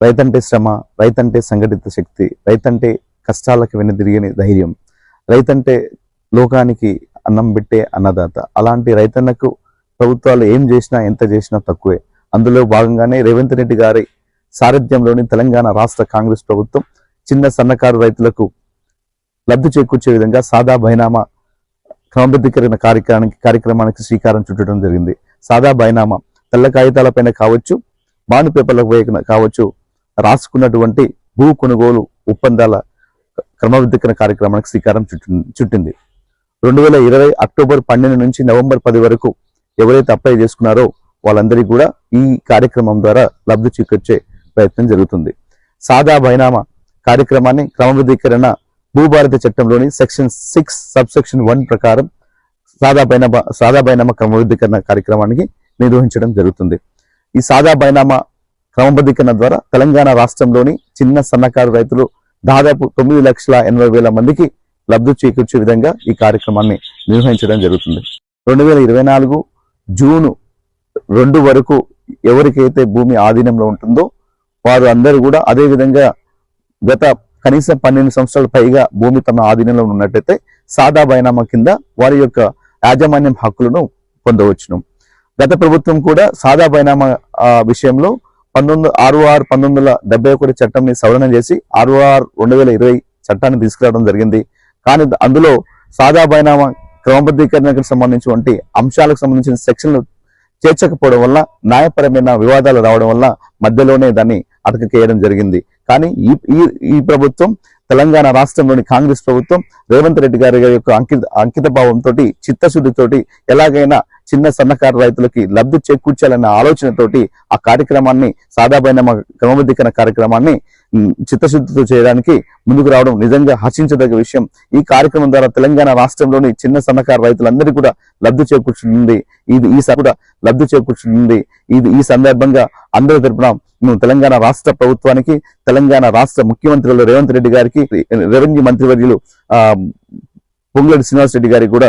రైతంటే శ్రమ రైతంటే సంఘటిత శక్తి రైతంటే కష్టాలకు వెనుదిరిగని ధైర్యం రైతంటే లోకానికి అన్నం పెట్టే అన్నదాత. అలాంటి రైతన్నకు ప్రభుత్వాలు ఏం చేసినా ఎంత చేసినా తక్కువే. అందులో భాగంగానే రేవంత్ రెడ్డి గారి సారథ్యంలోని తెలంగాణ రాష్ట్ర కాంగ్రెస్ ప్రభుత్వం చిన్న సన్నకారు రైతులకు లబ్ధి చేకూర్చే విధంగా సాదా బైనామా క్రమబద్ధీకరణ కార్యక్రమానికి కార్యక్రమానికి శ్రీకారం చుట్టడం జరిగింది. సాదా బైనామా తెల్ల కాగితాలపైన కావచ్చు బాండ్ పేపర్లకు పైన కావచ్చు రాసుకున్నటువంటి భూ కొనుగోలు ఒప్పందాల క్రమబద్ధీకరణ కార్యక్రమానికి శ్రీకారం చుట్టింది చుట్టింది. రెండు వేల ఇరవై అక్టోబర్ పన్నెండు నుంచి నవంబర్ పది వరకు ఎవరైతే అప్లై చేసుకున్నారో వాళ్ళందరికీ కూడా ఈ కార్యక్రమం ద్వారా లబ్ధి చేకూర్చే ప్రయత్నం జరుగుతుంది. సాదా బైనామా కార్యక్రమాన్ని క్రమబద్ధీకరణ భూభారత చట్టంలోని section six sub section one ప్రకారం సాదా బైనామా సాదా బైనామా క్రమబద్ధీకరణ కార్యక్రమానికి నిర్వహించడం జరుగుతుంది. ఈ సాదా బైనామా క్రమబద్ధీకరణ ద్వారా తెలంగాణ రాష్ట్రంలోని చిన్న సన్నకారు రైతులు దాదాపు తొమ్మిది లక్షల ఎనభై వేల మందికి లబ్ధి చేకూర్చే విధంగా ఈ కార్యక్రమాన్ని నిర్వహించడం జరుగుతుంది. రెండు వేల ఇరవై నాలుగు జూను రెండు వరకు ఎవరికైతే భూమి ఆధీనంలో ఉంటుందో వారు అందరూ కూడా అదే విధంగా గత కనీసం పన్నెండు సంవత్సరాల పైగా భూమి తమ ఆధీనంలో ఉన్నట్టయితే సాదా బైనామా కింద వారి యొక్క యాజమాన్యం హక్కులను పొందవచ్చును. గత ప్రభుత్వం కూడా సాదా బైనామా విషయంలో పంతొమ్మిది ఆర్ఓఆర్ పంతొమ్మిది వందల డెబ్బై ఒకటి చట్టంని సవరణ చేసి ఆర్ఓఆర్ రెండు వేల ఇరవై చట్టాన్ని తీసుకురావడం జరిగింది. కానీ అందులో సాదా బైనామా క్రమబద్ధీకరణకు సంబంధించినటువంటి అంశాలకు సంబంధించిన సెక్షన్లు చేర్చకపోవడం వల్ల న్యాయపరమైన వివాదాలు రావడం వల్ల మధ్యలోనే దాన్ని అటకేయడం జరిగింది. కానీ ఈ ఈ ఈ ప్రభుత్వం తెలంగాణ రాష్ట్రంలోని కాంగ్రెస్ ప్రభుత్వం రేవంత్ రెడ్డి గారి యొక్క అంకిత అంకిత భావంతో చిత్తశుద్ధితోటి ఎలాగైనా చిన్న సన్నకారు రైతులకి లబ్ధి చేకూర్చాలన్న ఆలోచనతోటి ఆ కార్యక్రమాన్ని సాదాబైన క్రమబద్ధీకరణ కార్యక్రమాన్ని చిత్తశుద్ధితో చేయడానికి ముందుకు రావడం నిజంగా హర్షించదగ్గ విషయం. ఈ కార్యక్రమం ద్వారా తెలంగాణ రాష్ట్రంలోని చిన్న సన్నకారు రైతులందరికీ కూడా లబ్ధి చేకూర్చుంది ఇది ఈ కూడా లబ్ధి చేకూర్చుంది ఇది ఈ సందర్భంగా అందరి తరపున తెలంగాణ రాష్ట్ర ప్రభుత్వానికి తెలంగాణ రాష్ట్ర ముఖ్యమంత్రులు రేవంత్ రెడ్డి గారికి రెవెన్యూ మంత్రివర్యులు ఆ పొంగులేటి శ్రీనివాసరెడ్డి గారికి కూడా